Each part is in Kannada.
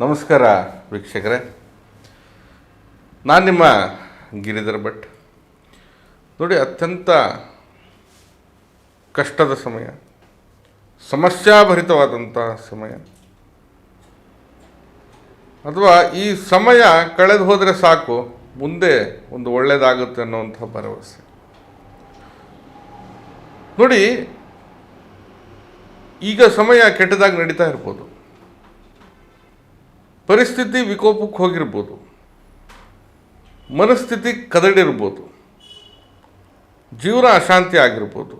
ನಮಸ್ಕಾರ ವೀಕ್ಷಕರೇ. ನಾನು ನಿಮ್ಮ ಗಿರಿಧರ ಭಟ್. ನೋಡಿ, ಅತ್ಯಂತ ಕಷ್ಟದ ಸಮಯ ಸಮಸ್ಯಾಭರಿತವಾದಂಥ ಸಮಯ. ಅಥವಾ ಈ ಸಮಯ ಕಳೆದು ಹೋದರೆ ಸಾಕು, ಮುಂದೆ ಒಂದು ಒಳ್ಳೆಯದಾಗುತ್ತೆ ಅನ್ನುವಂಥ ಭರವಸೆ. ನೋಡಿ, ಈಗ ಸಮಯ ಕೆಟ್ಟದಾಗಿ ನಡೀತಾ ಇರ್ಬೋದು. ಪರಿಸ್ಥಿತಿ ವಿಕೋಪಕ್ಕೆ ಹೋಗಿರ್ಬೋದು. ಮನಸ್ಥಿತಿ ಕದಡಿರ್ಬೋದು. ಜೀವನ ಅಶಾಂತಿ ಆಗಿರ್ಬೋದು.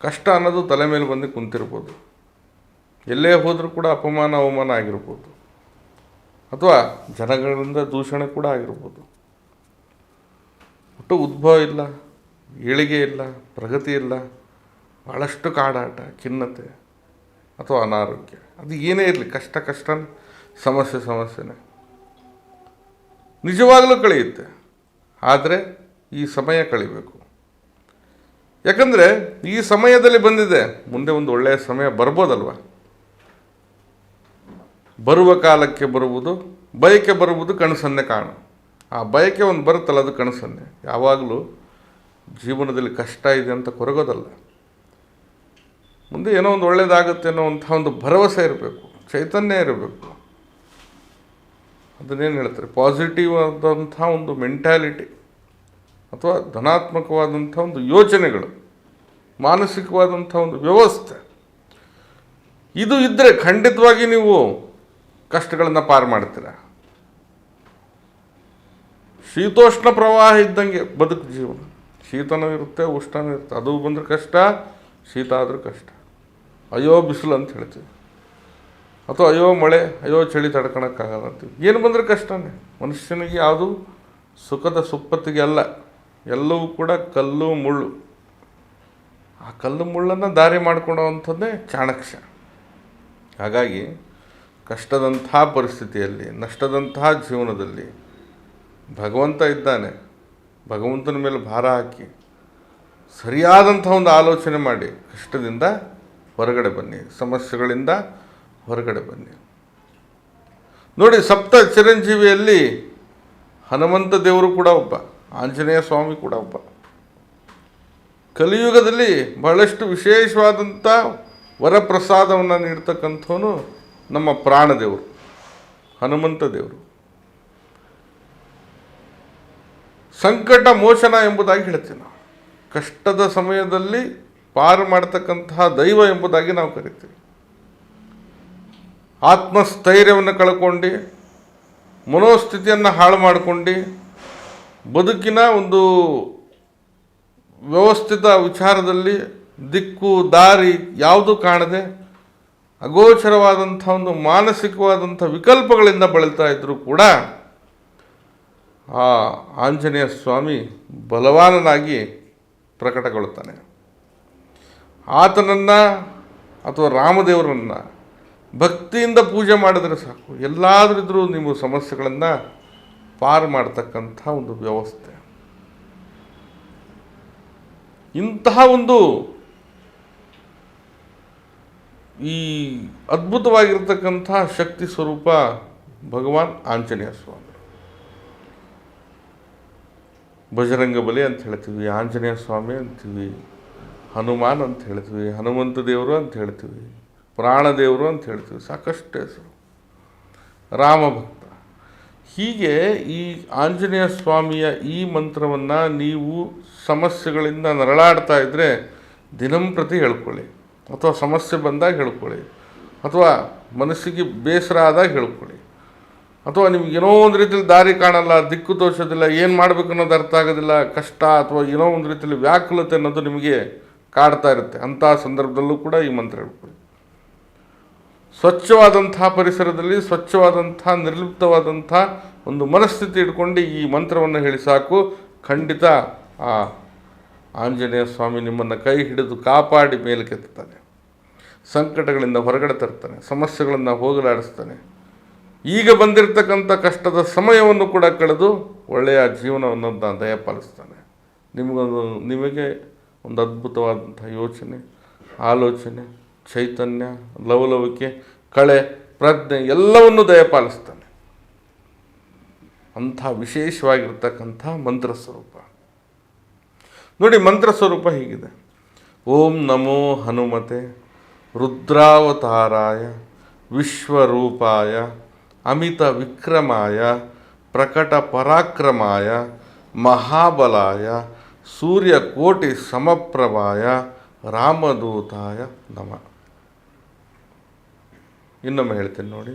ಕಷ್ಟ ಅನ್ನೋದು ತಲೆ ಮೇಲೆ ಬಂದು ಕುಂತಿರ್ಬೋದು. ಎಲ್ಲೇ ಹೋದರೂ ಕೂಡ ಅಪಮಾನ, ಅವಮಾನ ಆಗಿರ್ಬೋದು. ಅಥವಾ ಜನಗಳಿಂದ ದೂಷಣೆ ಕೂಡ ಆಗಿರ್ಬೋದು. ಒಟ್ಟು ಉದ್ಭವ ಇಲ್ಲ, ಏಳಿಗೆ ಇಲ್ಲ, ಪ್ರಗತಿ ಇಲ್ಲ ಭಾಳಷ್ಟು ಕಾಡಾಟ, ಖಿನ್ನತೆ ಅಥವಾ ಅನಾರೋಗ್ಯ. ಅದು ಏನೇ ಇರಲಿ, ಕಷ್ಟ ಕಷ್ಟನೇ ಸಮಸ್ಯೆ, ಸಮಸ್ಯೆನೇ. ನಿಜವಾಗಲೂ ಕಳೆಯುತ್ತೆ. ಆದರೆ ಈ ಸಮಯ ಕಳಿಬೇಕು. ಯಾಕಂದರೆ ಈ ಸಮಯದಲ್ಲಿ ಬಂದಿದೆ. ಮುಂದೆ ಒಂದು ಒಳ್ಳೆಯ ಸಮಯ ಬರ್ಬೋದಲ್ವ? ಬರುವ ಕಾಲಕ್ಕೆ ಬರುವುದು, ಬಯಕೆ ಬರುವುದು ಕನಸನ್ನೇ ಕಾಣು ಆ ಬಯಕೆ ಒಂದು ಬರುತ್ತಲ್ಲ, ಅದು ಕನಸನ್ನೇ. ಯಾವಾಗಲೂ ಜೀವನದಲ್ಲಿ ಕಷ್ಟ ಇದೆ ಅಂತ ಕೊರಗೋದಲ್ಲ. ಮುಂದೆ ಏನೋ ಒಂದು ಒಳ್ಳೆಯದಾಗುತ್ತೆ ಅನ್ನೋವಂಥ ಒಂದು ಭರವಸೆ ಇರಬೇಕು. ಚೈತನ್ಯ ಇರಬೇಕು. ಅದನ್ನೇನು ಹೇಳ್ತಾರೆ? ಪಾಸಿಟಿವ್ ಆದಂಥ ಒಂದು ಮೆಂಟ್ಯಾಲಿಟಿ ಅಥವಾ ಧನಾತ್ಮಕವಾದಂಥ ಒಂದು ಯೋಚನೆಗಳು, ಮಾನಸಿಕವಾದಂಥ ಒಂದು ವ್ಯವಸ್ಥೆ, ಇದು ಇದ್ದರೆ ಖಂಡಿತವಾಗಿ ನೀವು ಕಷ್ಟಗಳನ್ನು ಪಾರು ಮಾಡ್ತೀರ. ಶೀತೋಷ್ಣ ಪ್ರವಾಹ ಇದ್ದಂಗೆ ಬದುಕು ಜೀವನ. ಶೀತನೂ ಇರುತ್ತೆ, ಉಷ್ಣನೂ ಇರುತ್ತೆ. ಅದು ಬಂದರೆ ಕಷ್ಟ, ಶೀತ ಆದರೂ ಕಷ್ಟ. ಅಯ್ಯೋ, ಬಿಸಿಲು ಅಂತ ಹೇಳ್ತೀವಿ. ಅಥವಾ ಅಯ್ಯೋ ಮಳೆ, ಅಯ್ಯೋ ಚಳಿ ತಡ್ಕೊಳಕ್ಕಾಗಲ್ಲ ಅಂತೀವಿ ಏನು ಬಂದರೆ ಕಷ್ಟನೇ. ಮನುಷ್ಯನಿಗೆ ಯಾವುದು? ಸುಖದ ಸುಪ್ಪತ್ತಿಗೆ ಅಲ್ಲ ಎಲ್ಲವೂ ಕೂಡ ಕಲ್ಲು, ಮುಳ್ಳು. ಆ ಕಲ್ಲು, ಮುಳ್ಳನ್ನು ದಾರಿ ಮಾಡ್ಕೊಡೋವಂಥದ್ದೇ ಚಾಣಕ್ಷ ಹಾಗಾಗಿ ಕಷ್ಟದಂಥ ಪರಿಸ್ಥಿತಿಯಲ್ಲಿ, ನಷ್ಟದಂತಹ ಜೀವನದಲ್ಲಿ ಭಗವಂತ ಇದ್ದಾನೆ. ಭಗವಂತನ ಮೇಲೆ ಭಾರ ಹಾಕಿ ಸರಿಯಾದಂಥ ಒಂದು ಆಲೋಚನೆ ಮಾಡಿ ಕಷ್ಟದಿಂದ ಹೊರಗಡೆ ಬನ್ನಿ. ಸಮಸ್ಯೆಗಳಿಂದ ಹೊರಗಡೆ ಬನ್ನಿ. ನೋಡಿ, ಸಪ್ತ ಚಿರಂಜೀವಿಯಲ್ಲಿ ಹನುಮಂತ ದೇವರು ಕೂಡ ಒಬ್ಬ, ಆಂಜನೇಯ ಸ್ವಾಮಿ ಕೂಡ ಒಬ್ಬ. ಕಲಿಯುಗದಲ್ಲಿ ಬಹಳಷ್ಟು ವಿಶೇಷವಾದಂಥ ವರಪ್ರಸಾದವನ್ನು ನೀಡ್ತಕ್ಕಂಥವನು ನಮ್ಮ ಪ್ರಾಣದೇವರು ಹನುಮಂತ ದೇವರು. ಸಂಕಟ ಮೋಚನ ಎಂಬುದಾಗಿ ಹೇಳ್ತೀವಿ ನಾವು. ಕಷ್ಟದ ಸಮಯದಲ್ಲಿ ಪಾರು ಮಾಡ್ತಕ್ಕಂತಹ ದೈವ ಎಂಬುದಾಗಿ ನಾವು ಕರಿತೀವಿ. ಆತ್ಮಸ್ಥೈರ್ಯವನ್ನು ಕಳ್ಕೊಂಡು, ಮನೋಸ್ಥಿತಿಯನ್ನು ಹಾಳು ಮಾಡಿಕೊಂಡು, ಬದುಕಿನ ಒಂದು ವ್ಯವಸ್ಥಿತ ವಿಚಾರದಲ್ಲಿ ದಿಕ್ಕು, ದಾರಿ ಯಾವುದು ಕಾಣದೆ ಅಗೋಚರವಾದಂಥ ಒಂದು ಮಾನಸಿಕವಾದಂಥ ವಿಕಲ್ಪಗಳಿಂದ ಬಳಲ್ತಾ ಇದ್ದರೂ ಕೂಡ ಆ ಆಂಜನೇಯ ಸ್ವಾಮಿ ಬಲವಾನನಾಗಿ ಪ್ರಕಟಗೊಳ್ತಾನೆ ಆತನನ್ನು ಅಥವಾ ರಾಮದೇವರನ್ನು ಭಕ್ತಿಯಿಂದ ಪೂಜೆ ಮಾಡಿದರೆ ಸಾಕು. ಎಲ್ಲಾದ್ರಿದ್ರೂ ನಿಮ್ಮ ಸಮಸ್ಯೆಗಳನ್ನು ಪಾರು ಮಾಡ್ತಕ್ಕಂಥ ಒಂದು ವ್ಯವಸ್ಥೆ. ಇಂತಹ ಒಂದು ಈ ಅದ್ಭುತವಾಗಿರ್ತಕ್ಕಂಥ ಶಕ್ತಿ ಸ್ವರೂಪ ಭಗವಾನ್ ಆಂಜನೇಯ ಸ್ವಾಮಿ. ಬಜರಂಗ ಬಲಿ ಅಂತ ಹೇಳ್ತೀವಿ, ಆಂಜನೇಯ ಸ್ವಾಮಿ ಅಂತೀವಿ, ಹನುಮಾನ್ ಅಂತ ಹೇಳ್ತೀವಿ, ಹನುಮಂತ ದೇವರು ಅಂತ ಹೇಳ್ತೀವಿ. ಪ್ರಾಣದೇವರು ಅಂತ ಹೇಳ್ತೀವಿ, ಸಾಕಷ್ಟು ಹೆಸರು. ರಾಮಭಕ್ತ. ಹೀಗೆ ಈ ಆಂಜನೇಯ ಸ್ವಾಮಿಯ ಈ ಮಂತ್ರವನ್ನು ನೀವು ಸಮಸ್ಯೆಗಳಿಂದ ನರಳಾಡ್ತಾ ಇದ್ದರೆ ದಿನಂಪ್ರತಿ ಹೇಳ್ಕೊಳ್ಳಿ. ಅಥವಾ ಸಮಸ್ಯೆ ಬಂದಾಗ ಹೇಳ್ಕೊಳ್ಳಿ. ಅಥವಾ ಮನಸ್ಸಿಗೆ ಬೇಸರ ಆದಾಗ ಹೇಳ್ಕೊಳ್ಳಿ. ಅಥವಾ ನಿಮ್ಗೆ ಏನೋ ಒಂದು ರೀತಿಯಲ್ಲಿ ದಾರಿ ಕಾಣಲ್ಲ, ದಿಕ್ಕು ತೋರಿಸೋದಿಲ್ಲ ಏನು ಮಾಡಬೇಕು ಅನ್ನೋದು ಅರ್ಥ ಆಗೋದಿಲ್ಲ, ಕಷ್ಟ ಅಥವಾ ಏನೋ ಒಂದು ರೀತಿಯಲ್ಲಿ ವ್ಯಾಕುಲತೆ ಅನ್ನೋದು ನಿಮಗೆ ಕಾಡ್ತಾ ಇರುತ್ತೆ. ಅಂಥ ಸಂದರ್ಭದಲ್ಲೂ ಕೂಡ ಈ ಮಂತ್ರ ಹೇಳ್ಕೊಳ್ಳಿ. ಸ್ವಚ್ಛವಾದಂಥ ಪರಿಸರದಲ್ಲಿ ಸ್ವಚ್ಛವಾದಂಥ ನಿರ್ಲಿಪ್ತವಾದಂಥ ಒಂದು ಮನಸ್ಥಿತಿ ಇಟ್ಕೊಂಡು ಈ ಮಂತ್ರವನ್ನು ಹೇಳಿ ಸಾಕು. ಖಂಡಿತ ಆ ಆಂಜನೇಯ ಸ್ವಾಮಿ ನಿಮ್ಮನ್ನು ಕೈ ಹಿಡಿದು ಕಾಪಾಡಿ ಮೇಲಕ್ಕೆತ್ತಾನೆ ಸಂಕಟಗಳಿಂದ ಹೊರಗಡೆ ತರ್ತಾನೆ ಸಮಸ್ಯೆಗಳನ್ನು ಹೋಗಲಾಡಿಸ್ತಾನೆ. ಈಗ ಬಂದಿರತಕ್ಕಂಥ ಕಷ್ಟದ ಸಮಯವನ್ನು ಕೂಡ ಕಳೆದು ಒಳ್ಳೆಯ ಜೀವನವನ್ನು ದಯಪಾಲಿಸ್ತಾನೆ. ನಿಮಗೊಂದು, ನಿಮಗೆ ಒಂದು ಅದ್ಭುತವಾದಂಥ ಯೋಚನೆ, ಆಲೋಚನೆ ಚೈತನ್ಯ, ಲವಲವಿಕೆ, ಕಳೆ, ಪ್ರಜ್ಞೆ ಎಲ್ಲವನ್ನು ದಯಪಾಲಿಸ್ತಾನೆ. ಅಂಥ ವಿಶೇಷವಾಗಿರ್ತಕ್ಕಂಥ ಮಂತ್ರ ಸ್ವರೂಪ. ನೋಡಿ, ಮಂತ್ರ ಸ್ವರೂಪ ಹೀಗಿದೆ. ಓಂ ನಮೋ ಹನುಮತೆ, ರುದ್ರಾವತಾರಾಯ, ವಿಶ್ವರೂಪಾಯ, ಅಮಿತ ವಿಕ್ರಮಾಯ, ಪ್ರಕಟ ಪರಾಕ್ರಮಾಯ, ಮಹಾಬಲಾಯ ಸೂರ್ಯಕೋಟಿ ಸಮಪ್ರಭಾಯ, ರಾಮದೂತಾಯ ನಮಃ. ಇನ್ನೊಮ್ಮೆ ಹೇಳ್ತೀನಿ ನೋಡಿ.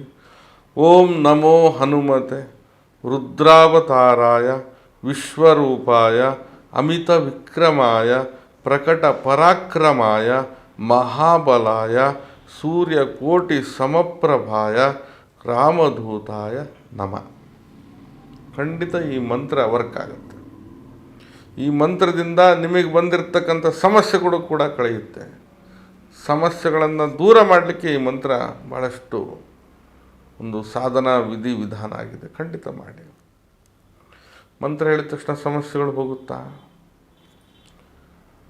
ಓಂ ನಮೋ ಹನುಮತೆ ರುದ್ರಾವತಾರಾಯ ವಿಶ್ವರೂಪಾಯ ಅಮಿತ ವಿಕ್ರಮಾಯ ಪ್ರಕಟ ಪರಾಕ್ರಮಾಯ ಮಹಾಬಲಾಯ ಸೂರ್ಯ ಕೋಟಿ ಸಮಪ್ರಭಾಯ ರಾಮಧೂತಾಯ ನಮ. ಖಂಡಿತ ಈ ಮಂತ್ರ ವರ್ಕ್ ಆಗುತ್ತೆ. ಈ ಮಂತ್ರದಿಂದ ನಿಮಗೆ ಬಂದಿರತಕ್ಕಂಥ ಸಮಸ್ಯೆಗಳು ಕೂಡ ಕಳೆಯುತ್ತೆ. ಸಮಸ್ಯೆಗಳನ್ನು ದೂರ ಮಾಡಲಿಕ್ಕೆ ಈ ಮಂತ್ರ ಭಾಳಷ್ಟು ಒಂದು ಸಾಧನ ವಿಧಿ ವಿಧಾನ ಆಗಿದೆ. ಖಂಡಿತ ಮಾಡಿ. ಮಂತ್ರ ಹೇಳಿದ ತಕ್ಷಣ ಸಮಸ್ಯೆಗಳು ಹೋಗುತ್ತಾ?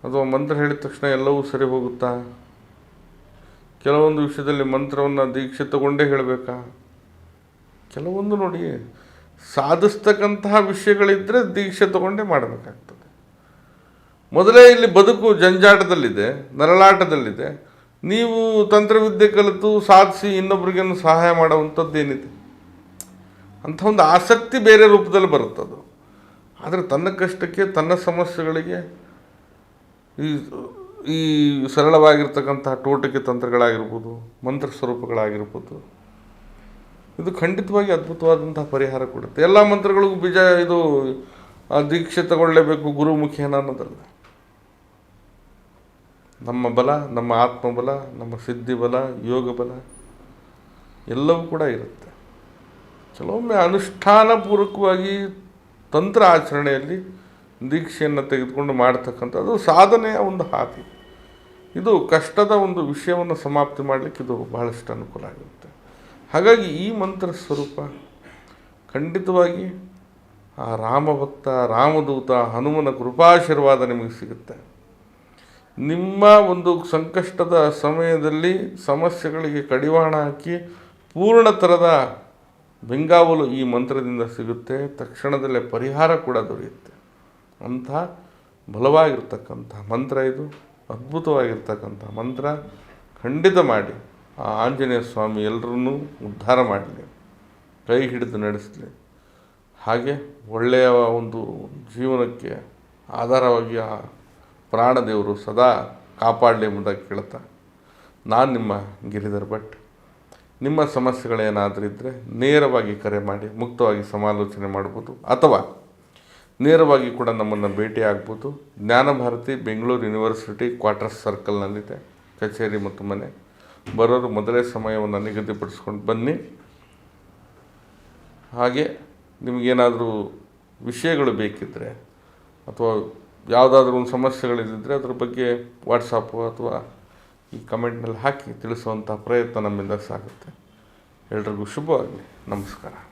ಅಥವಾ ಮಂತ್ರ ಹೇಳಿದ ತಕ್ಷಣ ಎಲ್ಲವೂ ಸರಿ ಹೋಗುತ್ತಾ? ಕೆಲವೊಂದು ವಿಷಯದಲ್ಲಿ ಮಂತ್ರವನ್ನು ದೀಕ್ಷೆ ತಗೊಂಡೇ ಹೇಳಬೇಕಾ? ಕೆಲವೊಂದು ನೋಡಿ, ಸಾಧಿಸ್ತಕ್ಕಂತಹ ವಿಷಯಗಳಿದ್ದರೆ ದೀಕ್ಷೆ ತಗೊಂಡೇ ಮಾಡಬೇಕಾಗ್ತದೆ. ಮೊದಲೇ ಇಲ್ಲಿ ಬದುಕು ಜಂಜಾಟದಲ್ಲಿದೆ, ನರಳಾಟದಲ್ಲಿದೆ. ನೀವು ತಂತ್ರವಿದ್ಯೆ ಕಲಿತು ಸಾಧಿಸಿ ಇನ್ನೊಬ್ರಿಗೇನು ಸಹಾಯ ಮಾಡುವಂಥದ್ದು ಏನಿದೆ? ಅಂಥ ಒಂದು ಆಸಕ್ತಿ ಬೇರೆ ರೂಪದಲ್ಲಿ ಬರುತ್ತದು ಆದರೆ ತನ್ನ ಕಷ್ಟಕ್ಕೆ, ತನ್ನ ಸಮಸ್ಯೆಗಳಿಗೆ ಈ ಈ ಸರಳವಾಗಿರ್ತಕ್ಕಂತಹ ಟೋಟಿಕೆ ತಂತ್ರಗಳಾಗಿರ್ಬೋದು, ಮಂತ್ರ ಸ್ವರೂಪಗಳಾಗಿರ್ಬೋದು, ಇದು ಖಂಡಿತವಾಗಿ ಅದ್ಭುತವಾದಂತಹ ಪರಿಹಾರ ಕೊಡುತ್ತೆ. ಎಲ್ಲ ಮಂತ್ರಗಳಿಗೂ ಬೀಜ ಇದು ದೀಕ್ಷೆ ತಗೊಳ್ಳೇಬೇಕು ಗುರುಮುಖಿ ಅನ್ನೋದಲ್ಲ ನಮ್ಮ ಬಲ, ನಮ್ಮ ಆತ್ಮಬಲ, ನಮ್ಮ ಸಿದ್ಧಿ ಬಲ ಯೋಗ ಬಲ ಎಲ್ಲವೂ ಕೂಡ ಇರುತ್ತೆ. ಕೆಲವೊಮ್ಮೆ ಅನುಷ್ಠಾನಪೂರ್ವಕವಾಗಿ ತಂತ್ರ ಆಚರಣೆಯಲ್ಲಿ ದೀಕ್ಷೆಯನ್ನು ತೆಗೆದುಕೊಂಡು ಮಾಡ್ತಕ್ಕಂಥದ್ದು ಸಾಧನೆಯ ಒಂದು ಹಾದಿ. ಇದು ಕಷ್ಟದ ಒಂದು ವಿಷಯವನ್ನು ಸಮಾಪ್ತಿ ಮಾಡಲಿಕ್ಕೆ ಇದು ಬಹಳಷ್ಟು ಅನುಕೂಲ ಆಗುತ್ತೆ. ಹಾಗಾಗಿ ಈ ಮಂತ್ರ ಸ್ವರೂಪ ಖಂಡಿತವಾಗಿ ಆ ರಾಮಭಕ್ತ, ರಾಮದೂತ, ಹನುಮನ ಕೃಪಾಶೀರ್ವಾದ ನಿಮಗೆ ಸಿಗುತ್ತೆ. ನಿಮ್ಮ ಒಂದು ಸಂಕಷ್ಟದ ಸಮಯದಲ್ಲಿ ಸಮಸ್ಯೆಗಳಿಗೆ ಕಡಿವಾಣ ಹಾಕಿ ಪೂರ್ಣ ಥರದ ಬೆಂಗಾವಲು ಈ ಮಂತ್ರದಿಂದ ಸಿಗುತ್ತೆ. ತಕ್ಷಣದಲ್ಲೇ ಪರಿಹಾರ ಕೂಡ ದೊರೆಯುತ್ತೆ. ಅಂಥ ಬಲವಾಗಿರ್ತಕ್ಕಂಥ ಮಂತ್ರ ಇದು. ಅದ್ಭುತವಾಗಿರ್ತಕ್ಕಂಥ ಮಂತ್ರ. ಖಂಡಿತ ಮಾಡಿ. ಆ ಆಂಜನೇಯ ಸ್ವಾಮಿ ಎಲ್ಲರನ್ನೂ ಉದ್ಧಾರ ಮಾಡಲಿ. ಕೈ ಹಿಡಿದು ನಡೆಸಲಿ. ಹಾಗೆ ಒಳ್ಳೆಯ ಒಂದು ಜೀವನಕ್ಕೆ ಆಧಾರವಾಗಿ ಆ ಪ್ರಾಣದೇವರು ಸದಾ ಕಾಪಾಡಲಿ ಎಂಬುದಾಗಿ ಕೇಳ್ತಾ ನಾನು ನಿಮ್ಮ ಗಿರಿಧರ್ ಭಟ್. ನಿಮ್ಮ ಸಮಸ್ಯೆಗಳೇನಾದರೂ ಇದ್ದರೆ ನೇರವಾಗಿ ಕರೆ ಮಾಡಿ, ಮುಕ್ತವಾಗಿ ಸಮಾಲೋಚನೆ ಮಾಡ್ಬೋದು. ಅಥವಾ ನೇರವಾಗಿ ಕೂಡ ನಮ್ಮನ್ನು ಭೇಟಿ ಆಗ್ಬೋದು. ಜ್ಞಾನಭಾರತಿ ಬೆಂಗಳೂರು ಯೂನಿವರ್ಸಿಟಿ ಕ್ವಾರ್ಟರ್ಸ್ ಸರ್ಕಲ್ನಲ್ಲಿದೆ. ಕಚೇರಿ ಮತ್ತು ಮನೆ. ಬರೋರು ಮೊದಲೇ ಸಮಯವನ್ನು ನಿಗದಿಪಡಿಸ್ಕೊಂಡು ಬನ್ನಿ. ಹಾಗೆ ನಿಮಗೇನಾದರೂ ವಿಷಯಗಳು ಬೇಕಿದ್ದರೆ ಅಥವಾ ಯಾವುದಾದ್ರೂ ಒಂದು ಸಮಸ್ಯೆಗಳಿದ್ದರೆ ಅದ್ರ ಬಗ್ಗೆ ವಾಟ್ಸಪ್ಪು ಅಥವಾ ಈ ಕಮೆಂಟ್ನಲ್ಲಿ ಹಾಕಿ ತಿಳಿಸುವಂಥ ಪ್ರಯತ್ನ ನಮ್ಮಿಂದ ಸಾಗುತ್ತೆ. ಎಲ್ರಿಗೂ ಶುಭವಾಗಲಿ. ನಮಸ್ಕಾರ.